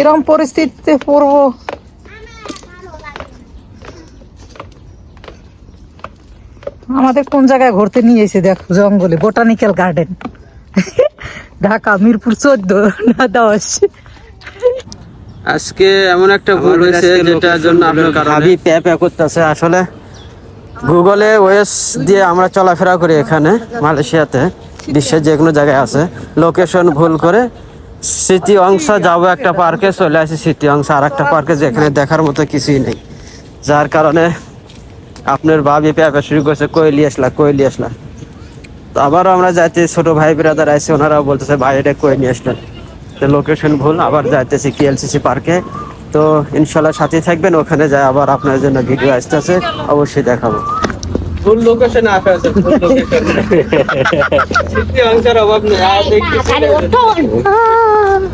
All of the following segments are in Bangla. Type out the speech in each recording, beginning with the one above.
এরকম পরিস্থিতিতে পড়ব। আমাদের কোন জায়গায় ঘুরতে নিয়ে এসে দেখো জঙ্গলে বোটানিক্যাল গার্ডেন ঢাকা মিরপুর চোদ্দ না দশ। আজকে এমন একটা ভুল হয়েছে যেটার জন্য আপনার ভাবি প্যা প্যা করতেছে আসলে। গুগলে ওয়েস দিয়ে আমরা চলাফেরা করি এখানে মালয়েশিয়াতে বিশ্বের যে কোনো জায়গায় আছে। লোকেশন ভুল করে স্মৃতি অংশ যাব একটা পার্কে চলে আসি স্মৃতি অংশ আর একটা পার্কে যেখানে দেখার মতো কিছুই নেই। যার কারণে আপনার ভাবি প্যা শুরু করছে, কইলি আসলা কইলি আসলা। তো আবারও আমরা যাইতে ছোট ভাই ব্রাদার আছে ওনারাও বলতেছে, ভাই, এটা কই নিয়ে আসলেন তো লোকেশন ভুল, আবার যাইতেছি কেএলসিসি পার্কে তো ইনশাল্লাহ সাথে থাকবেন, ওখানে যায় আবার আপনার জন্য ভিডিও আসতেছে, অবশ্যই দেখাবো। ফুল লোকেশন আসা আছে ফুল লোকেশন অংশের অভাব নেই।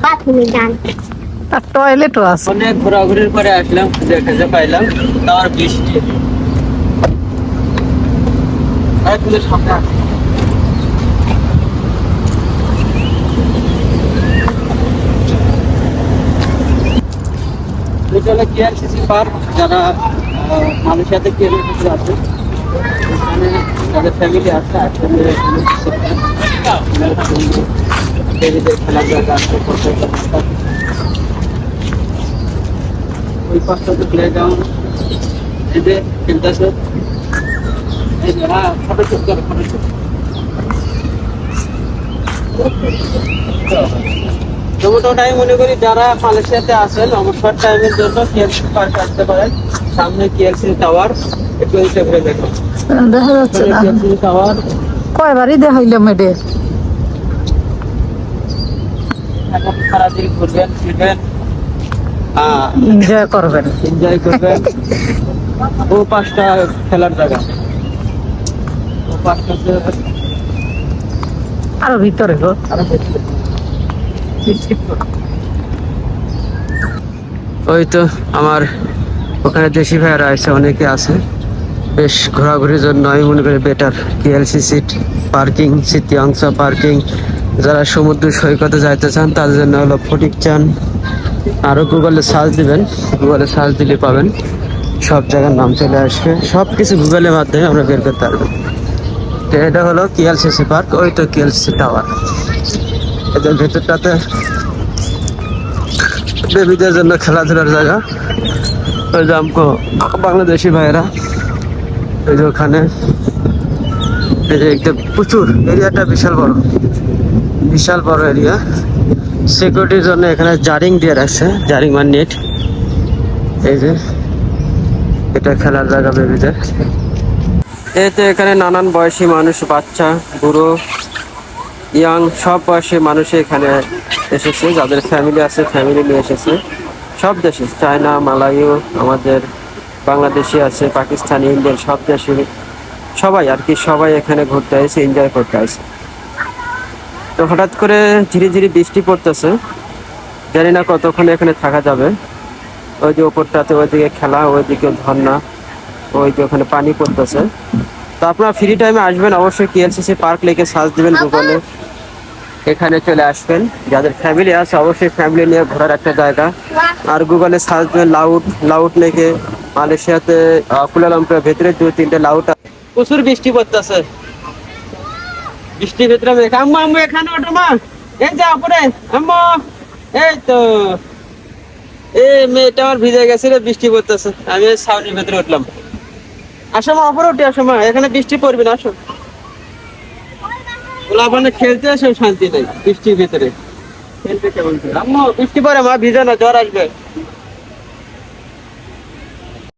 আর যান। আর টয়লেটও আছে। অনেক ঘোরাঘুরির পরে আসলাম দেখে যে পাইলাম তার বৃষ্টি। আর তুমি সামনে আসো। এটা হলো কেআরসিসি পার্ক যারা মালয়েশিয়াতে কেআরসিসি আছে? যাদের ফ্যামিলি আছে আছে প্রত্যেকটা বাচ্চা। ওই পাশটাতে প্লে গ্রাউন্ড এই যে খেলতেছে। হ্যাঁ ফটো শুট করে, ফটো শুট আমি মনে করি যারা মালয়েশিয়াতে আছেন অবসর টাইমের জন্য কেএলসি পার্কে আসতে পারেন। সামনে কেএলসি টাওয়ার একটু দেখো দেখা যাচ্ছে না। কেএলসি টাওয়ার কয়বারই দেখাইলাম এদের। এখন সারাদিন ঘুরবেন ফিরবেন। এনজয় করবেন। এনজয় করবেন। ও পাঁচটা খেলার জায়গা। ও পাঁচটা আরও ভিতরে গো। ওই তো আমার ওখানে দেশি ভাইয়ারা আছে অনেকে আছে। বেশ ঘোরাঘুরির জন্য আমি মনে করি বেটার কেএলসি সিট পার্কিং স্মৃতি অংশ পার্কিং যারা সমুদ্র সৈকতে যাইতে চান, তাদের জন্য হলো ফটিক চান আরও গুগলে সার্চ দিবেন গুগলে সার্চ দিলে পাবেন। সব জায়গার নাম চলে আসবে। সব কিছু গুগলের মাধ্যমে আমরা বের করতে পারব। তো এটা হলো কেএলসিসি পার্ক ওই তো কেএলসি টাওয়ার এদের ভেতরটাতে বেবিদের জন্য খেলাধুলার জায়গা। ওই যে আমকো বাংলাদেশি ভাইয়েরা, এই যে ওখানে। এই যে একটা প্রচুর এরিয়াটা বিশাল বড়। বিশাল বড় এরিয়া। সিকিউরিটির জন্য এখানে জারিং দিয়ে রাখছে, জারিং মানে নেট। এই যে, এটা খেলার জায়গা বেবিদের। এই তো এখানে নানান বয়সী মানুষ, বাচ্চা, বুড়ো ইয়াং, সব বয়সী মানুষ এখানে এসেছে, যাদের ফ্যামিলি আছে ফ্যামিলি নিয়ে এসেছে। সব দেশে, চায়না মালায়ু আমাদের বাংলাদেশি আছে, পাকিস্তানি, ইন্ডিয়ান, সব দেশে সবাই আর কি, সবাই এখানে ঘুরতে আসে এনজয় করতে আসে তো হঠাৎ করে ধীরে ধীরে বৃষ্টি পড়তেছে। জানি না কতক্ষণ এখানে থাকা যাবে। ওই যে ওপরটাতে ওইদিকে খেলা, ওইদিকে ঝর্ণা ওই যে ওখানে পানি পড়তেছে। তো আপনারা ফ্রি টাইমে আসবেন অবশ্যই কেএলসিসি পার্ক লেকে সার্চ দিবেন গুগলে এখানে চলে আসবেন যাদের ফ্যামিলি আছে অবশ্যই ফ্যামিলি নিয়ে ঘোরার একটা জায়গা। আর গুগলে সার্চ দিবেন লাউড লাউড লেকে মালয়েশিয়াতে আহ, কুয়ালালামপুরের ভেতরে দুই তিনটে লাউড আছে। প্রচুর বৃষ্টি পড়তেছে। বৃষ্টির ভেতরে আম্মা আম্মু এখানে ওঠো মা। এই যা উপরে আম্মু। এই তো। এই মেয়েটা আমার ভিজে গেছে রে বৃষ্টি পড়তেছে। আমি এই ছাউনির ভেতরে উঠলাম। আসো মা, উপরে উঠে আসো মা, এখানে বৃষ্টি পড়বে না, আসো। গোলাপানে খেলতে আসো, শান্তি নেই বৃষ্টির ভিতরে। খেলতে কেমন আম্মু, বৃষ্টি পড়ে মা, ভিজে না, জ্বর আসবে।